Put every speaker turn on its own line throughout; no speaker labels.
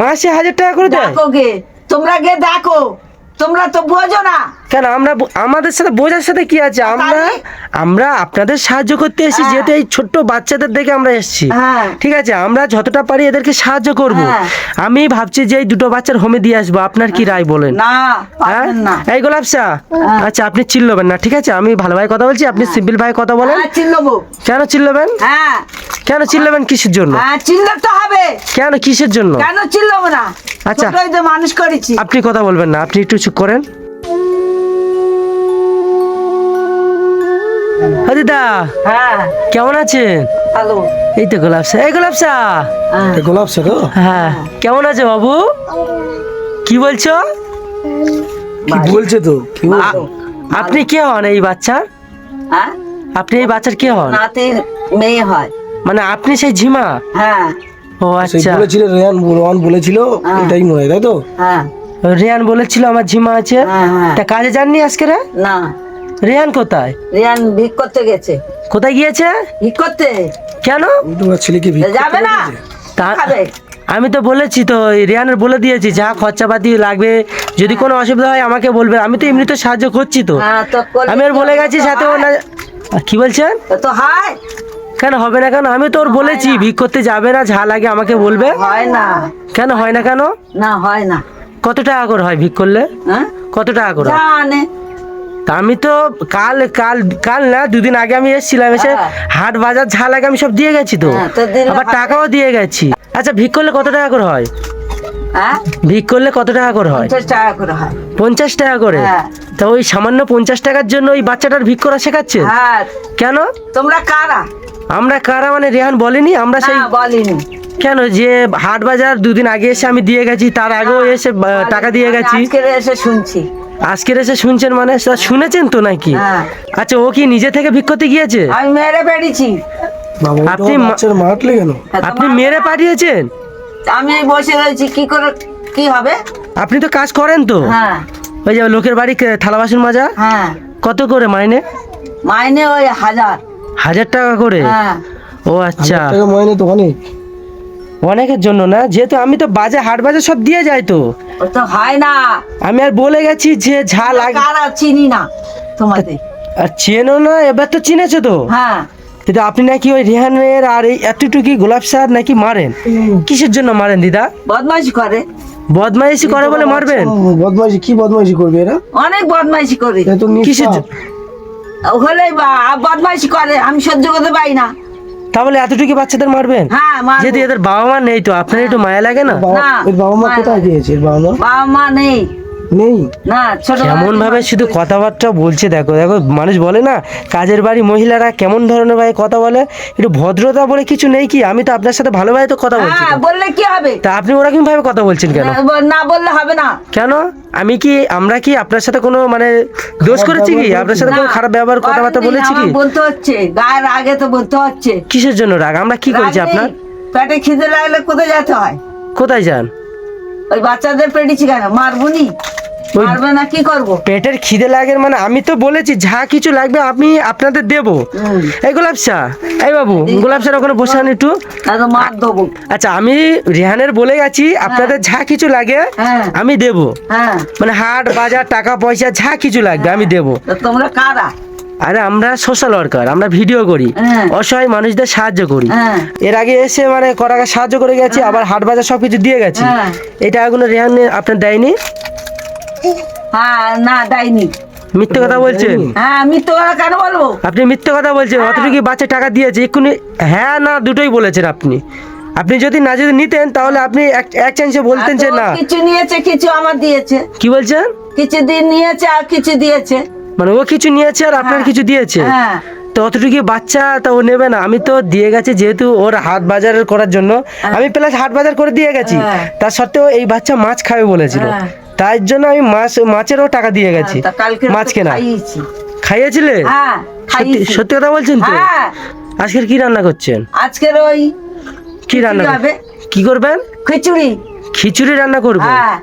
মাসে হাজার টাকা করে
দেখো গে তোমরা গে দেখো তোমরা তো বোঝো না।
কেন আমরা আমাদের সাথে বোঝার সাথে কি আছে? আমরা আমরা আপনাদের সাহায্য করতে এসেছি
হ্যাঁ।
যেহেতু এই ছোট্ট বাচ্চাদের দেখে আমরা এসেছি।
হ্যাঁ।
ঠিক আছে? আমরা যতটা পারি এদেরকে সাহায্য করব।
হ্যাঁ।
আমি ভাবছি যে এই দুটো বাচ্চার হোমে দিয়ে আসব। আপনার কি রায় বলেন?
না
হ্যাঁ? এই গোলাপ শাহ। আচ্ছা আপনি চিল্লবেন না ঠিক আছে? আমি ভালো ভাই কথা বলছি আপনি সিম্পল ভাই কথা বলেন। কেন চিল্লবেন? কেন চিল্লবেন কিসের জন্য?
চিল্লাতে হবে।
কেন কিসের জন্য?
কেন চিল্লবো না?
আচ্ছা।
মানুষ করেছি।
আপনি কথা বলবেন না আপনি একটু চুপ করেন। দিদা।
হ্যাঁ।
কেমন আছেন?
হ্যালো
এই তো গোলাপ এই গোলাপ
হ্যাঁ।
গোলাপ সে তো
হ্যাঁ। কেমন আছে বাবু? কি বলছো?
কি বলছে তো? কি বল-
আ- আপনি কে হন এই বাচ্চার?
হ্যাঁ?
আপনি এই বাচ্চার কে হন?
নাতির মেয়ে হয়।
মানে আপনি সেই ঝিমা?
হ্যাঁ।
ও আচ্ছা।
বলেছিল রেয়ান রোহান বলেছিল
হ্যাঁ।
এটাই মনে হয় তাই তো?
হ্যাঁ।
রেহান বলেছিল আমার ঝিমা আছে। তা কাজে যাননি আজকে
না।
রেহান কোথায়?
রিয়ান ভিক করতে গেছে।
কোথায় গিয়েছে?
ভিক করতে।
কেন?
তোমার ছেলেকে ভিক্ষা
যাবে না।
তা
খাবে?
আমি তো বলেছি তো এই রেহানের বলে দিয়েছি যা খরচাপাতি লাগবে যদি কোনো অসুবিধা হয় আমাকে বলবে আমি তো এমনিতে সাহায্য করছি তো।
হ্যাঁ
আমি আর বলে গেছি সাথে ও
হয়।
না কি বলছেন?
তো হয়।
কেন হবে না কেন? আমি তো ওর বলেছি ভিক করতে যাবে না যা লাগে আমাকে বলবে।
হয় না।
কেন হয় না কেন?
না হয় না।
কত টাকা করে হয় ভিক করলে?
হ্যাঁ?
কত টাকা করে হয়?
জানে।
আমি তো কাল কাল কাল না দুদিন আগে আমি এসেছিলাম এসে
হ্যাঁ।
হাট বাজার ঝাল লাগে আমি সব দিয়ে গেছি তো।
হ্যাঁ,
আবার টাকাও দিয়ে গেছি। আচ্ছা ভিক করলে কত টাকা করে হয়?
হ্যাঁ?
ভিক করলে কত টাকা করে হয়?
পঞ্চাশ টাকা করে হয়।
পঞ্চাশ টাকা করে। তা ওই সামান্য পঞ্চাশ টাকার জন্য ওই বাচ্চাটার ভিক করা শেখাচ্ছে? কেন?
তোমরা কারা?
আমরা কারা মানে রেহান বলেনি? আমরা সেই
বলিনি।
কেন? যে হাট বাজার দুদিন আগে এসে আমি দিয়ে গেছি তার আগেও এসে টাকা দিয়ে গেছি।
এসে শুনছি।
আজকের এসে শুনছেন মানে? শুনেছেন তো নাকি?
হ্যাঁ।
আচ্ছা ও কি নিজে থেকে ভিক করতে গিয়েছে?
আমি মেরে
বাবা
আপনি
মারলে কেন?
হ্যাঁ,
আপনি মেরে পাঠিয়েছেন?
আমি এই বসে রয়েছি কি করে কি হবে?
আপনি তো কাজ করেন তো।
হ্যাঁ।
ওই যে লোকের বাড়ি থালা বাসন মাজা?
হ্যাঁ।
কত করে মাইনে?
মাইনে ওই হাজার।
হাজার টাকা করে?
হ্যাঁ।
ও আচ্ছা।
মাইনে তো অনেক।
অনেকের জন্য না যেহেতু আমি তো বাজার হাট বাজার সব দিয়ে যাই তো।
তো হয় না।
আমি আর বলে গেছি যে ঝা লাগে
কারা চিনি না তোমাদের?
আর চেনো না এবার তো চিনেছো তো?
হ্যাঁ।
কিন্তু আপনি নাকি ওই রেহানের আর এই এতটুকু গোলাপ সার নাকি মারেন? কিসের জন্য মারেন দিদা?
বদমাইশি করে।
বদমাইশি করে বলে মারবেন?
বদমাইশি কি বদমাইশি করবে এরা?
অনেক বদমাইশি করে।
কিসের
নিঃস্বার্থ।
জ-
হলেই বা বদমাইশি করে আমি সহ্য করতে পারি না।
তাহলে এতটুকু বাচ্চাদের মারবেন?
হ্যাঁ মারবো।
যেহেতু এদের বাবা মা নেই তো আপনার একটু মায়া লাগে না?
বাবা-
না,
এর বাবা মা
মায়ের
কোথায় গিয়েছে? এর বাবা মা
বাবা মা নেই।
নেই?
না
কেমন ভাবে শুধু কথাবার্তা বলছে দেখো দেখো মানুষ বলে না কাজের বাড়ি মহিলারা কেমন ধরনের ভাবে কথা বলে? একটু ভদ্রতা বলে কিছু নেই কি? আমি তো আপনার সাথে ভালোভাবে তো কথা বলছি
হ্যাঁ বললে কি হবে?
তা আপনি ওরকম ভাবে কথা বলছেন কেন?
না- বললে হবে না।
কেন? আমি কি আমরা কি আপনার সাথে কোনো মানে দোষ করেছি কি? আপনার সাথে কোনো খারাপ ব্যবহার কথাবার্তা বলেছি কি?
বলতে হচ্ছে গায়ের আগে তো বলতে হচ্ছে।
কিসের জন্য রাগ? আমরা কি করেছি আপনার।
পেটে খিদে লাগলে কোথায় যেতে হয়?
কোথায় যান?
ওই বাচ্চাদের পেটেছি কেন মারবুনি
ওই-
না কি করব?
পেটের খিদে লাগে মানে আমি তো বলেছি যা কিছু লাগবে আমি আপনাদের দেবো। এই গোলাপ শাহ এই বাবু গোলাপ শাহ ওখানে বসে আন একটু।
মার দেবো।
আচ্ছা আমি রেহানের বলে গেছি আপনাদের যা কিছু লাগে
হ্যাঁ।
আমি দেব।
হ্যাঁ।
মানে হাট বাজার টাকা পয়সা যা কিছু লাগবে আমি দেব।
তোমরা কারা?
আরে আমরা সোশ্যাল ওয়ার্কার আমরা ভিডিও করি।
হ্যাঁ।
অসহায় মানুষদের সাহায্য করি।
হ্যাঁ।
এর আগে এসে মানে কটাকা সাহায্য করে গেছি আবার হাট বাজার সব কিছু দিয়ে গেছি।
হ্যাঁ।
এই টাকাগুলো রেহান আপনার দেয়নি?
হ্যাঁ না দেয়নি।
মিথ্যে কথা বলছেন?
হ্যাঁ মিথ্যে কথা কেন বলব?
আপনি মিথ্যে কথা বলছেন
হ্যাঁ।
অতটুকু বাচ্চা টাকা দিয়েছে? এক্ষুনি হ্যাঁ না দুটোই বলেছেন আপনি। আপনি যদি না যদি নিতেন তাহলে আপনি এক- এক চান্সে বলতেন যে না।
কিছু নিয়েছে কিছু আমার দিয়েছে।
কি বলছেন?
কিছু দিন নিয়েছে আর কিছু দিয়েছে।
মানে ও কিছু নিয়েছে আর আপনার
হ্যাঁ।
কিছু দিয়েছে?
হ্যাঁ।
তো অতটুকু বাচ্চা তা ও নেবে না? আমি তো দিয়ে গেছি যেহেতু ওর হাট বাজার করার জন্য। আমি প্লাস হাট বাজার করে দিয়ে গেছি। তার সত্ত্বেও এই বাচ্চা মাছ খাবে বলেছিল। তাই জন্য আমি মাছ মাছেরও টাকা দিয়ে গেছি।
তা কালকে
মাছ কেনা। খাইয়েছিলে?
হ্যাঁ
সত্যি কথা বলছেন তো?
হ্যাঁ।
আজকের কি রান্না করছেন?
আজকের ওই
কি রান্না। কি করবেন?
খিচুড়ি।
খিচুড়ি রান্না করবেন?
হ্যাঁ।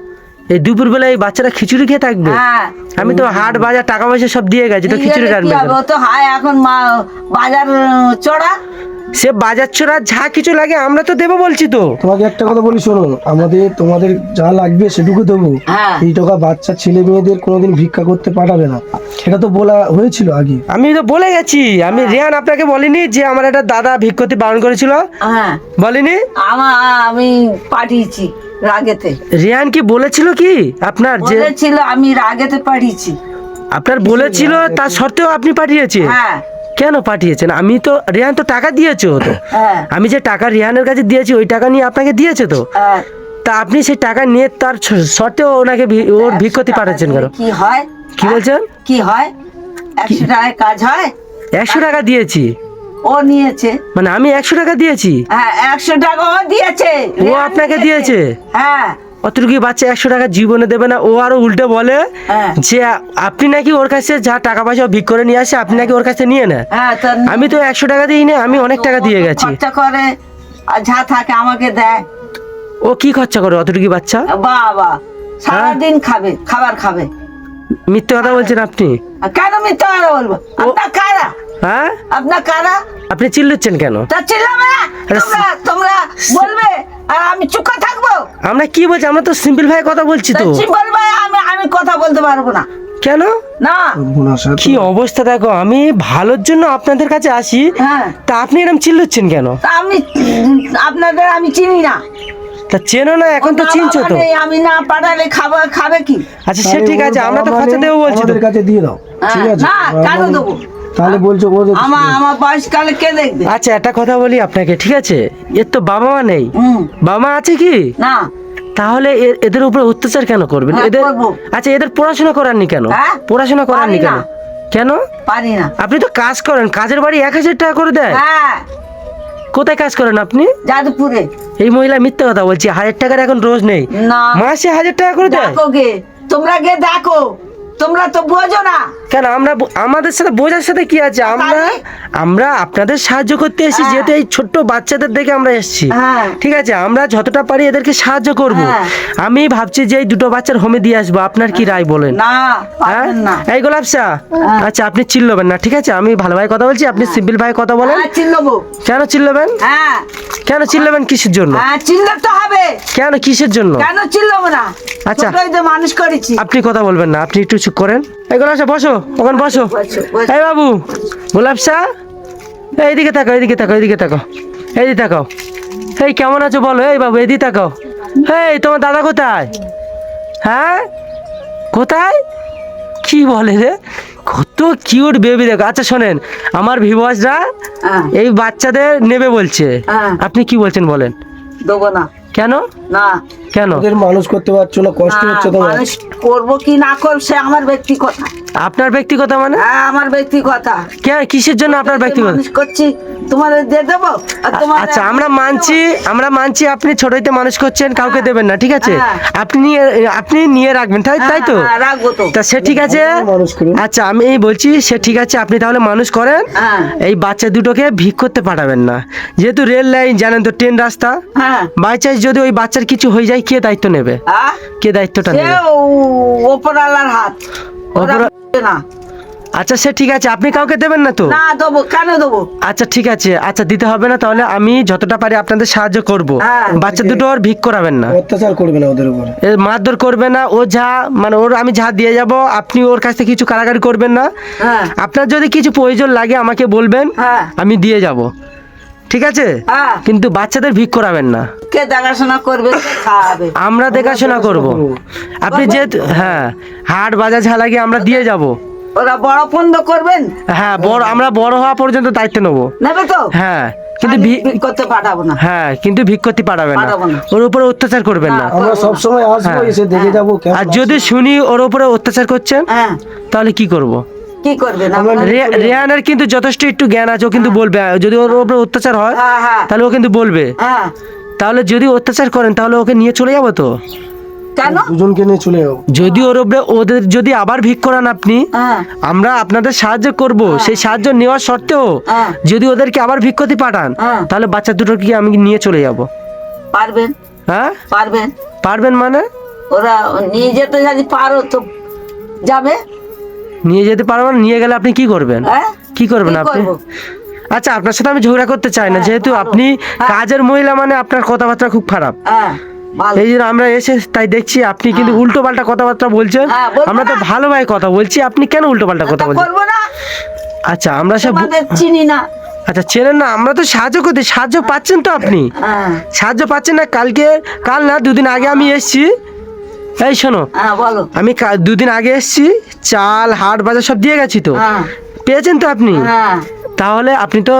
এই দুপুর বেলা এই বাচ্চারা খিচুড়ি খেয়ে থাকবে?
হ্যাঁ।
আমি তো হাট বাজার টাকা পয়সা সব দিয়ে গেছি তো খিচুড়ি রান্না?
তো হায় এখন বাজার চড়া।
সে বাজার ছোড়া যা কিছু লাগে আমরা তো দেবো বলছি তো।
তোমাকে একটা কথা বলি শোনো আমাদের তোমাদের যা লাগবে সেটুকু দেবো।
হ্যাঁ।
এই টাকা বাচ্চা ছেলে মেয়েদের কোনোদিন ভিক্ষা করতে পাঠাবে না। সেটা তো বলা হয়েছিল আগে।
আমি তো বলে গেছি আমি রিয়ান আপনাকে বলিনি যে আমার একটা দাদা ভিক্ষতি বারণ করেছিল।
হ্যাঁ।
বলিনি?
আমি পাঠিয়েছি রাগেতে।
রিয়ান কি বলেছিল কি? আপনার যে
বলেছিল আমি রাগেতে পাঠিয়েছি।
আপনার বলেছিল তার সত্ত্বেও আপনি পাঠিয়েছেন?
হ্যাঁ।
কেন পাঠিয়েছেন? আমি তো রিয়ান তো টাকা দিয়েছে তো
হ্যাঁ।
আমি যে টাকা রিয়ানের কাছে দিয়েছি ওই টাকা নিয়ে আপনাকে দিয়েছে তো?
হ্যাঁ।
তা আপনি সেই টাকা নিয়ে তার সত্ত্বেও ওনাকে ভি- ওর ভিক্ষতি পাঠাচ্ছেন কেন?
কি হয়?
কি বলছেন?
কি হয়? একশো টাকায় কাজ হয়?
একশো টাকা দিয়েছি।
ও নিয়েছে।
মানে আমি একশো টাকা দিয়েছি?
হ্যাঁ একশো টাকা ও দিয়েছে।
ও আপনাকে দিয়েছে?
হ্যাঁ।
অতটুকু বাচ্চা একশো টাকা জীবনে দেবে না? ও আরও উল্টে বলে
হ্যাঁ।
যে আপনি নাকি ওর কাছে যা টাকা পয়সা ভিক করে নিয়ে আসে আপনি নাকি ওর কাছে নিয়ে নেন।
হ্যাঁ
আমি তো একশো টাকা দিই না আমি অনেক টাকা দিয়ে গেছি।
করে আর যা থাকে আমাকে দেয়।
ও কি খরচা করে অতটুকু বাচ্চা?
বাবা সারাদিন খাবে খাবার খাবে।
মিথ্যে কথা বলছেন আপনি?
কেন মিথ্যে কথা বলব? আপনার কারা?
হ্যাঁ?
আপনার কারা?
আপনি চিল্লুচ্ছেন কেন?
তা চিল্লাবে না। তোমরা তোমরা বলবে আর আমি চুপ থাকব?
আমরা কি বলছি? আমরা তো সিম্পল ভাই কথা বলছি
তো চুপ বলবে? আমি আমি কথা বলতে পারব না।
কেন?
না।
কি অবস্থা দেখো আমি ভালোর জন্য আপনাদের কাছে আসি।
হ্যাঁ।
তা আপনি এরকম চিল্লুচ্ছেন কেন?
আমি আপনাদের আমি চিনি না।
তা চেনো না এখন তো চিনছো তো।
আমি না পাঠালে খাবে খাবে কি?
আচ্ছা সে ঠিক আছে আমরা তো খরচা
মানে
দেবো বলছি তো।
কাছে দিয়ে দাও। ঠিক
হ্যাঁ,
আছে।
না, কেন
মানে-
দেবো?
তাহলে বলছো ও
আমার আমার বয়সকালে কে দেখবে?
আচ্ছা একটা কথা বলি আপনাকে ঠিক আছে? এর তো বাবা মা নেই। বাবা মা আছে কি?
না।
তাহলে এ- এদের উপরে অত্যাচার কেন করবেন? এদের আচ্ছা এদের পড়াশোনা করাননি কেন?
হ্যাঁ?
পড়াশোনা করাননি
পারি
কেন? কেন?
পারি না।
আপনি তো কাজ করেন কাজের বাড়ি এক হাজার টাকা করে দেয়।
হ্যাঁ।
কোথায় কাজ করেন আপনি?
যাদবপুরে।
এই মহিলা মিথ্যে কথা বলছি হাজার টাকার এখন রোজ নেই। মাসে হাজার টাকা করে দেয়।
তোমরা গে দেখো। তোমরা তো বোঝো না।
কেন আমরা আমাদের সাথে বোঝার সাথে কি আছে? আমরা আমরা আপনাদের সাহায্য করতে এসেছি
হ্যাঁ।
যেহেতু এই ছোট্ট বাচ্চাদের দেখে আমরা এসেছি।
হ্যাঁ।
ঠিক আছে আমরা যতটা পারি এদেরকে সাহায্য করব।
হ্যাঁ।
আমি ভাবছি যে এই দুটো বাচ্চার হোমে দিয়ে আসব। আপনার কি রায় বলেন?
না
এই গোলাপ শাহ। আচ্ছা আপনি চিল্লবেন না ঠিক আছে? আমি ভালো ভাই কথা বলছি আপনি সিম্পল ভাই কথা বলেন। কেন চিল্লবেন?
হ্যাঁ।
কেন চিল্লবেন কিসের জন্য?
হ্যাঁ চিল্লাতে হবে।
কেন কিসের জন্য?
কেন চিল্লাবো না?
আচ্ছা।
মানুষ করেছি।
আপনি কথা বলবেন না আপনি একটু চুপ করেন? এই গোলাপ শাহ বসো ওখানে বসো। এই বাবু গোলাপ শাহ এইদিকে তাকাও এইদিকে তাকাও এইদিকে তাকাও এইদিকে তাকাও এই কেমন আছো বলো এই বাবু এইদিকে তাকাও এই তোমার দাদা কোথায়? হ্যাঁ? কোথায়? কি বলে রে? কত কিউট বেবি দেখো। আচ্ছা শোনেন আমার ভিভাসরা
হ্যাঁ।
এই বাচ্চাদের নেবে বলছে।
হ্যাঁ।
আপনি কি বলছেন বলেন?
দেবো না।
কেন?
না।
কেন?
ওদের মানুষ করতে পারছ না কষ্ট হচ্ছে তোমার?
মানুষ করব কি না করব সে আমার ব্যক্তিগত।
আপনার ব্যক্তিগত মানে?
হ্যাঁ আমার ব্যক্তিগত।
কে কিসের জন্য আপনার ব্যক্তিগত?
মানুষ করছি তোমার দিয়ে দেবো আর তোমার
আচ্ছা আমরা মানছি আমরা মানছি আপনি ছোটইতে মানুষ করছেন কাউকে দেবেন না ঠিক আছে?
হ্যাঁ।
আপনি নিয়ে আপনি নিয়ে রাখবেন তাই তাই তো?
হ্যাঁ, রাখব তো।
তা সে ঠিক আছে? আচ্ছা আমি এই বলছি সে ঠিক আছে আপনি তাহলে মানুষ করেন
হ্যাঁ।
এই বাচ্চা দুটোকে ভিক করতে পাঠাবেন না। যেহেতু রেল লাইন জানেন তো ট্রেন রাস্তা
হ্যাঁ।
বাই চান্স যদি ওই বাচ্চার কিছু হয়ে যায় কে দায়িত্ব নেবে?
হ্যাঁ?
কে দায়িত্বটা নেবে?
ও- ওপরওয়ালার হাত। না।
আচ্ছা সে ঠিক আছে আপনি কাউকে দেবেন না তো?
না দেবো। কেন দেবো?
আচ্ছা ঠিক আছে। আচ্ছা দিতে হবে না তাহলে আমি যতটা পারি আপনাদের সাহায্য করব।
হ্যাঁ।
বাচ্চা দুটো আর ভিক করাবেন না।
অত্যাচার করবে না ওদের উপরে।
মারধর করবে না ও যা মানে ওর আমি যা দিয়ে যাব আপনি ওর কাছ থেকে কিছু কারাগারি করবেন না।
হ্যাঁ।
আপনার যদি কিছু প্রয়োজন লাগে আমাকে বলবেন আমি দিয়ে যাব। ঠিক আছে?
হ্যাঁ।
কিন্তু বাচ্চাদের ভিক করাবেন না।
কে দেখাশোনা করবে খাওয়াবে?
আমরা দেখাশোনা করব। আপনি যেহেতু হ্যাঁ হাট বাজার যা লাগে আমরা দিয়ে যাব।
ওরা বড় পন্দ করবেন?
হ্যাঁ বড় আমরা বড় হওয়া পর্যন্ত দায়িত্ব নেব।
নেবে তো?
হ্যাঁ কিন্তু
আমি
ভি-
বিক্রি করতে পাঠাবো না।
হ্যাঁ কিন্তু ভিক করতে পাঠাবেন না। ওর উপরে অত্যাচার করবেন না।
আমরা সব সময় আসব
হ্যাঁ।
এসে দেখে যাব কেমন
আর যদি শুনি ওর উপরে অত্যাচার করছেন
হ্যাঁ।
তাহলে কি করব?
কি করবেন
আমরা
রেহানের কিন্তু যথেষ্ট একটু জ্ঞান আছে ও কিন্তু বলবে। যদি ওর উপরে অত্যাচার হয়
হ্যাঁ হ্যাঁ।
তাহলে ও কিন্তু বলবে।
হ্যাঁ।
তাহলে যদি অত্যাচার করেন তাহলে ওকে নিয়ে চলে যাব তো?
দুজনকে নিয়ে চলে যাব।
যদি ওর উপরে ওদের যদি আবার ভিক করান আপনি
হ্যাঁ।
আমরা আপনাদের সাহায্য করব। সেই সাহায্য নেওয়ার সত্ত্বেও
হ্যাঁ।
যদি ওদেরকে আবার ভিক্ষতি পাঠান
হ্যাঁ।
তাহলে বাচ্চা দুটোকে আমি নিয়ে চলে যাব।
পারবেন?
হ্যাঁ?
পারবেন?
পারবেন মানে?
ওরা নিয়ে যেতে যদি পারো তো যাবে।
নিয়ে যেতে পারবেন নিয়ে গেলে আপনি কি করবেন?
হ্যাঁ?
কি করবেন আপনি? আচ্ছা আপনার সাথে আমি ঝগড়া করতে চাই না যেহেতু আপনি কাজের মহিলা মানে আপনার কথাবার্তা খুব খারাপ।
হ্যাঁ
এই জন্য আমরা এসে তাই দেখছি আপনি কিন্তু উল্টো পাল্টা কথাবার্তা বলছেন।
হ্যাঁ,
আমরা তো
না।
ভালো ভাই কথা বলছি আপনি কেন উল্টো পাল্টা কথা বলছেন? আচ্ছা আমরা সব
চিনি না।
আচ্ছা চেনেন না আমরা তো সাহায্য করতে সাহায্য পাচ্ছেন তো আপনি।
হ্যাঁ।
সাহায্য পাচ্ছেন না কালকে কাল না দুদিন আগে আমি এসেছি। এই শোনো
হ্যাঁ বলো।
আমি দুদিন আগে এসেছি চাল হাট বাজার সব দিয়ে গেছি তো।
হ্যাঁ।
পেয়েছেন তো আপনি?
হ্যাঁ।
তাহলে আপনি তো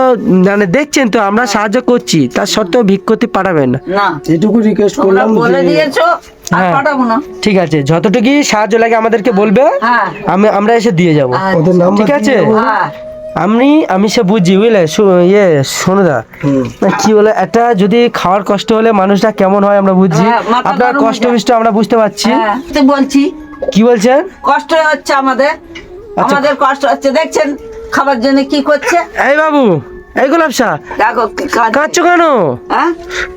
মানে দেখছেন তো আমরা সাহায্য করছি তার সত্ত্বেও ভিক্ষতি পাঠাবেন। না।
এটুকু রিকোয়েস্ট করলাম
বলে দিয়েছ
হ্যাঁ।
পাঠাবো
ঠিক আছে যতটুকু সাহায্য লাগে আমাদেরকে বলবে
হ্যাঁ।
আমি আমরা এসে দিয়ে যাব। ঠিক আছে?
হ্যাঁ।
আমি আমি সে বুঝি বুঝলে? শু- ইয়ে শোনো দা কি বলে একটা যদি খাওয়ার কষ্ট হলে মানুষটা কেমন হয় আমরা বুঝছি
হ্যাঁ,
আপনার কষ্ট বিষ্ট আমরা বুঝতে পারছি।
হ্যাঁ তো বলছি।
কি বলছেন?
কষ্ট হচ্ছে আমাদের।
আচ্ছা।
আমাদের কষ্ট হচ্ছে দেখছেন? খাবার জন্য কি করছে?
এই বাবু এই গোলাপ শাহ
দেখো কি
কাঁদছো কেন?
হ্যাঁ?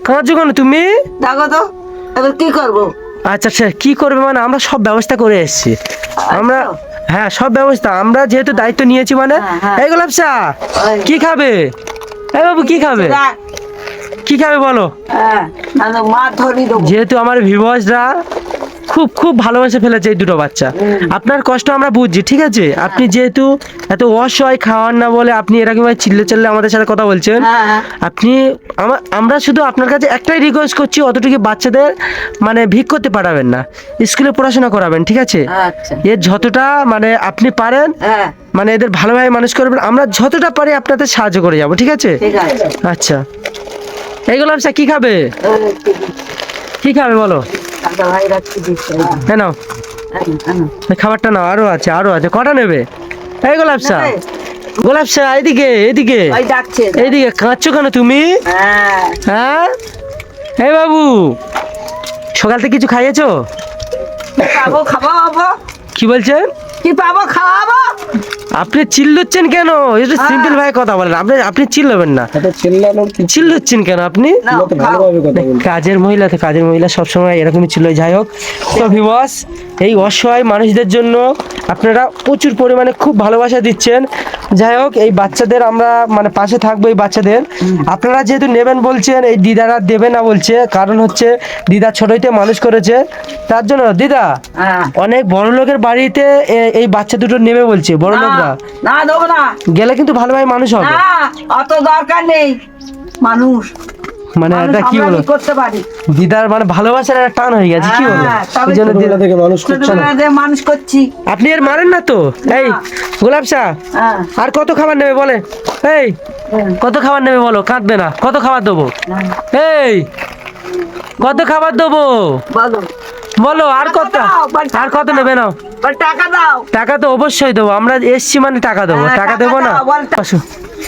কাঁদছো কেন তুমি?
দেখো তো এবার কি করব?
আচ্ছা আচ্ছা কি করবে মানে আমরা সব ব্যবস্থা করে এসেছি। আমরা হ্যাঁ সব ব্যবস্থা। আমরা যেহেতু দায়িত্ব নিয়েছি মানে?
হ্যাঁ, হ্যাঁ।
এই গোলাপ শাহ কি খাবে? এই বাবু কি খাবে? কি খাবে বলো?
হ্যাঁ নাহলে মা ধরি দেবো।
যেহেতু আমার ভিভাসরা খুব খুব ভালোবেসে ফেলেছে এই দুটো বাচ্চা। আপনার কষ্ট আমরা বুঝছি ঠিক আছে? আপনি যেহেতু এত অসহায় খাওয়ান না বলে আপনি এরকম চিল্লে চিল্লে আমাদের সাথে কথা বলছেন
হ্যাঁ হ্যাঁ।
আপনি আমরা শুধু আপনার কাছে একটাই রিকোয়েস্ট করছি অতটুকু বাচ্চাদের মানে ভিক করতে পারাবেন না। স্কুলে পড়াশোনা করাবেন ঠিক আছে?
আচ্ছা।
এর যতটা মানে আপনি পারেন
হ্যাঁ।
মানে এদের ভালোভাবে মানুষ করবেন আমরা যতটা পারি আপনাদের সাহায্য করে যাব ঠিক আছে? আচ্ছা। এইগুলো আচ্ছা কি খাবে?
কি
খাবে বলো?
দিচ্ছে।
হ্যাঁ নাও। এই খাবারটা নাও আরও আছে আরও আছে। কটা নেবে? এই গোলাপ শাহ? গোলাপ শাহ এইদিকে এইদিকে। এইদিকে কাঁদছো কেন তুমি?
হ্যাঁ।
হ্যাঁ? এই বাবু সকাল থেকে কিছু খাইয়েছো?
পাবো খাওয়াবো
কি বলছেন?
কি পাবো খাওয়াবো?
আপনি চিল্লুচ্ছেন কেন? এটা সিম্পল ভাই কথা বলেন। আপনি আপনি চিল্লাবেন না। চিল্লুচ্ছেন কেন আপনি? কাজের মহিলা তো কাজের মহিলা সবসময় এরকমই ছিল। যাই হোক তো ভিবস এই অসহায় মানুষদের জন্য আপনারা প্রচুর পরিমাণে খুব ভালোবাসা দিচ্ছেন। যাই হোক এই বাচ্চাদের আমরা মানে পাশে থাকব এই বাচ্চাদের। আপনারা যেহেতু নেবেন বলছেন এই দিদারা দেবে না বলছে কারণ হচ্ছে দিদা ছোটইতে মানুষ করেছে। তার জন্য দিদা
হ্যাঁ।
অনেক বড় লোকের বাড়িতে এই বাচ্চা দুটো নেবে বলছে বড় লোকরা।
না দেবো না।
গেলে কিন্তু ভালোভাবে মানুষ হবে।
অত দরকার নেই। মানুষ।
মানে এটা কি বলো?
করতে পারি?
দিদার মানে ভালোবাসার একটা টান হয়ে গেছে কি বলো?
হ্যাঁ,
এই জন্য দিদা
থেকে মানুষ করছে না।
মানুষ করছি।
আপনি আর মারেন না তো? এই গোলাপ শাহ
হ্যাঁ।
আর কত খাবার নেবে বলে? এই কত খাবার নেবে বলো? কাঁদবে না। কত খাবার দেবো? এই কত খাবার দেবো?
বলো।
বলো আর কত? আর কত নেবে না
টাকা দাও।
টাকা তো অবশ্যই দেবো আমরা এসছি মানে টাকা দেবো।
হ্যাঁ,
টাকা দেবো না? আসো।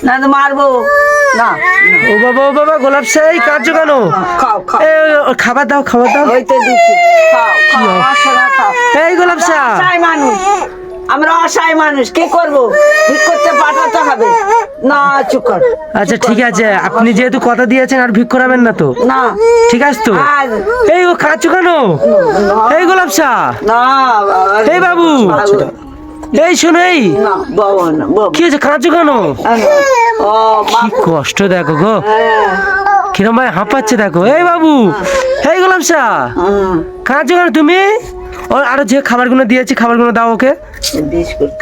না মারবো। না
ও বাবা ও বাবা গোলাপ এই কাঁদছো কেন? খাবার দাও খাবার দাও। এই গোলাপ
আমরা অসহায় মানুষ। আমরা অসহায় মানুষ কি করব? ঠিক করতে না চুপ কর।
আচ্ছা ঠিক আছে। আপনি যেহেতু কথা দিয়েছেন আর ভিক করাবেন না তো?
না।
ঠিক আছে তো? এই ও কাঁদছো কেন? এই গোলাপ শাহ
না
এই বাবু। এই শোনো এই। কি হয়েছে কাঁদছো কেন? কি কষ্ট দেখো গো।
হ্যাঁ,
কিরম ভাই হাঁপাচ্ছে দেখো। এই বাবু এই গোলাম শাহ
হুম,
কেন তুমি? ও আরও যে খাবারগুলো দিয়েছি খাবারগুলো দাও ওকে।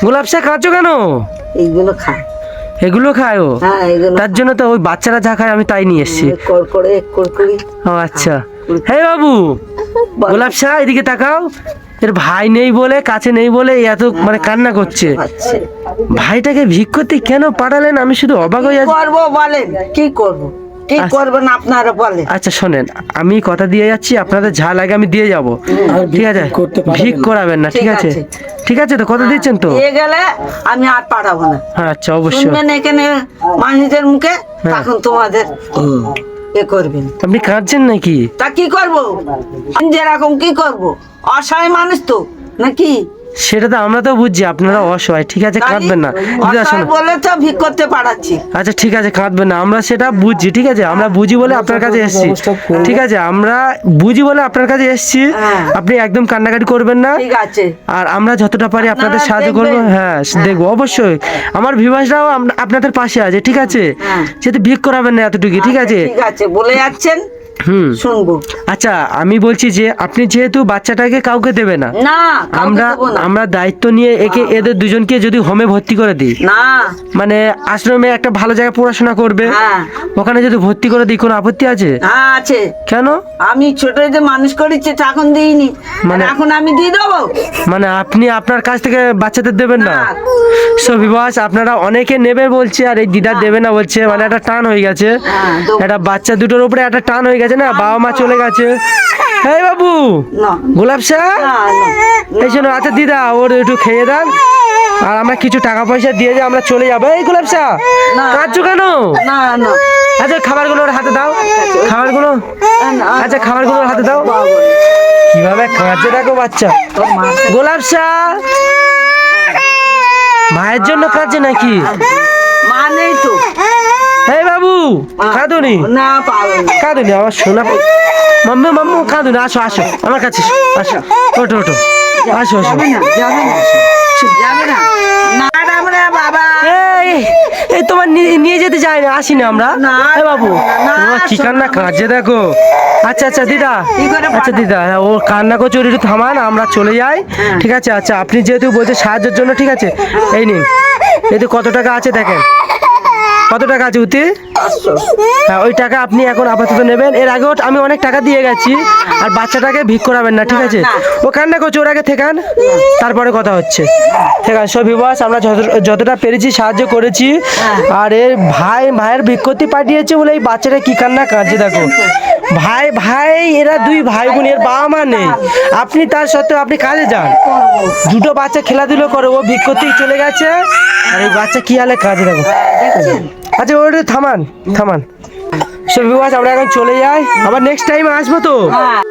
গোলাপ শাহ কাঁদছো কেন?
এইগুলো খা।
এগুলো খায় ও
হ্যাঁ এগুলো
তার জন্য তো ওই বাচ্চারা যা খায় আমি তাই নিয়ে এসেছি।
কড়কড়ি
ও আচ্ছা। হে বাবু গোলাপ শাহ এদিকে তাকাও। এর ভাই নেই বলে কাছে নেই বলে এত মানে কান্না করছে।
আচ্ছা।
ভাইটাকে ভিক্ষতে করতে কেন পাঠালেন? আমি শুধু অবাক হয়ে যাচ্ছি
করব বলেন? কি করব? কি
আচ্ছা।
করবেন আপনারা বলেন
আচ্ছা শোনেন আমি কথা দিয়ে যাচ্ছি আপনাদের যা লাগে আমি দিয়ে যাব। ঠিক আছে?
ভিক।
করাবেন না ঠিক আছে। ঠিক আছে তো কথা দিচ্ছেন তো?
দিয়ে গেলে আমি আর পাঠাবো না।
হ্যাঁ আচ্ছা অবশ্যই।
শুনবেন এখানে মানুষদের মুখে
হ্যাঁ।
তখন তোমাদের এ করবেন।
আপনি কাঁদছেন নাকি?
তা কি করব? আমি যেরকম কি করব? অসহায় মানুষ তো নাকি?
সেটা তো আমরা তো বুঝছি আপনারা অসহায় ঠিক আছে কাঁদবেন না। দিদা
বলে তো ভিক করতে পাঠাচ্ছি।
আচ্ছা ঠিক আছে কাঁদবেন না আমরা সেটা বুঝছি ঠিক আছে আমরা বুঝি বলে আপনার কাছে এসেছি। ঠিক আছে আমরা বুঝি বলে আপনার কাছে এসেছি
হ্যাঁ।
আপনি একদম কান্নাকাটি করবেন না।
ঠিক আছে।
আর আমরা যতটা পারি আপনাদের সাহায্য করব হ্যাঁ দেখব অবশ্যই। আমার ভিভাসরাও আপনাদের পাশে আছে ঠিক আছে?
হ্যাঁ।
যেহেতু ভিক করাবেন না এতটুকু ঠিক আছে?
ঠিক আছে বলে যাচ্ছেন।
হুম।
শুনব।
আচ্ছা আমি বলছি যে আপনি যেহেতু বাচ্চাটাকে কাউকে দেবে না
না
আমরা আমরা দায়িত্ব নিয়ে একে এদের দুজনকে যদি হোমে ভর্তি করে দিই
না।
মানে আশ্রমে একটা ভালো জায়গায় পড়াশোনা করবে
হ্যাঁ।
ওখানে যদি ভর্তি করে দিই কোনো আপত্তি আছে?
হ্যাঁ আছে।
কেন?
আমি ছোট যে মানুষ করেছি এখন দিইনি।
মানে-
এখন আমি দিয়ে দেবো।
মানে আপনি আপনার কাছ থেকে বাচ্চাদের দেবেন না?
না।
সো বিবাস আপনারা অনেকে নেবে বলছে আর এই দিদা দেবে না বলছে মানে একটা টান হয়ে গেছে।
হ্যাঁ,
একটা বাচ্চা দুটোর উপরে একটা টান হয়ে গেছে। না? বাবা মা চলে গেছে। এই বাবু গোলাপ শাহ এই শোনো আচ্ছা দিদা ওর একটু খেয়ে দেন। আর আমরা কিছু টাকা পয়সা দিয়ে যে আমরা চলে যাব। এই গোলাপ শাহ। কাঁদছো কেন?
না না।
আচ্ছা খাবারগুলো ওর হাতে দাও। খাবারগুলো? আচ্ছা খাবারগুলো ওর হাতে দাও। কীভাবে কাঁদছে দেখো বাচ্চা। গোলাপ শাহ মায়ের জন্য কাঁদছে নাকি?
মা নেই তো।
এই বাবু কাঁদুনি?
না
কাঁদুনি আমার শোনা মাম্মু মাম্মু কাঁদুনি আসো আসো আমার কাছে আসো ওঠো ওঠো আসো আসো।
যাবে না বাবা।
এই তোমার নিয়ে যেতে যাই না আসি না আমরা।
না,
বাবু কি কান্না। কাঁদছে দেখো? আচ্ছা আচ্ছা দিদা। আচ্ছা দিদা হ্যাঁ, ও কান্না করছে ওর একটু থামান আমরা চলে যাই।
হ্যাঁ।
ঠিক আছে আচ্ছা আপনি যেহেতু বলছেন সাহায্যের জন্য ঠিক আছে এই নিন। এতে কত টাকা আছে দেখেন? কত টাকা আছে উতি? হ্যাঁ ওই টাকা আপনি এখন আপাতত নেবেন। এর আগেও আমি অনেক টাকা দিয়ে গেছি, আর বাচ্চাটাকে ভিক করাবেন না, ঠিক আছে। ও কান্না করছে, ওর আগে থেকান। তারপরে কথা হচ্ছে। আছে সব বিবাস আমরা যত- যতটা পেরেছি সাহায্য করেছি। আর এর ভাই ভাইয়ের ভিক্ষতি পাঠিয়েছে বলে এই বাচ্চাটা কি কান্না কাঁদছে, দেখো। ভাই ভাই, এরা দুই ভাই বোন, এর বাবা মা নেই। আপনি তার সত্ত্বেও আপনি কাজে যান। দুটো বাচ্চা খেলাধুলো করে, ও ভিক্ষতি চলে গেছে। আর এই বাচ্চা কি হালে কাজে দেখো আচ্ছা ওটা থামান থামান। সব আমরা এখন চলে যাই। আবার নেক্সট টাইম আসব তো?
হ্যাঁ।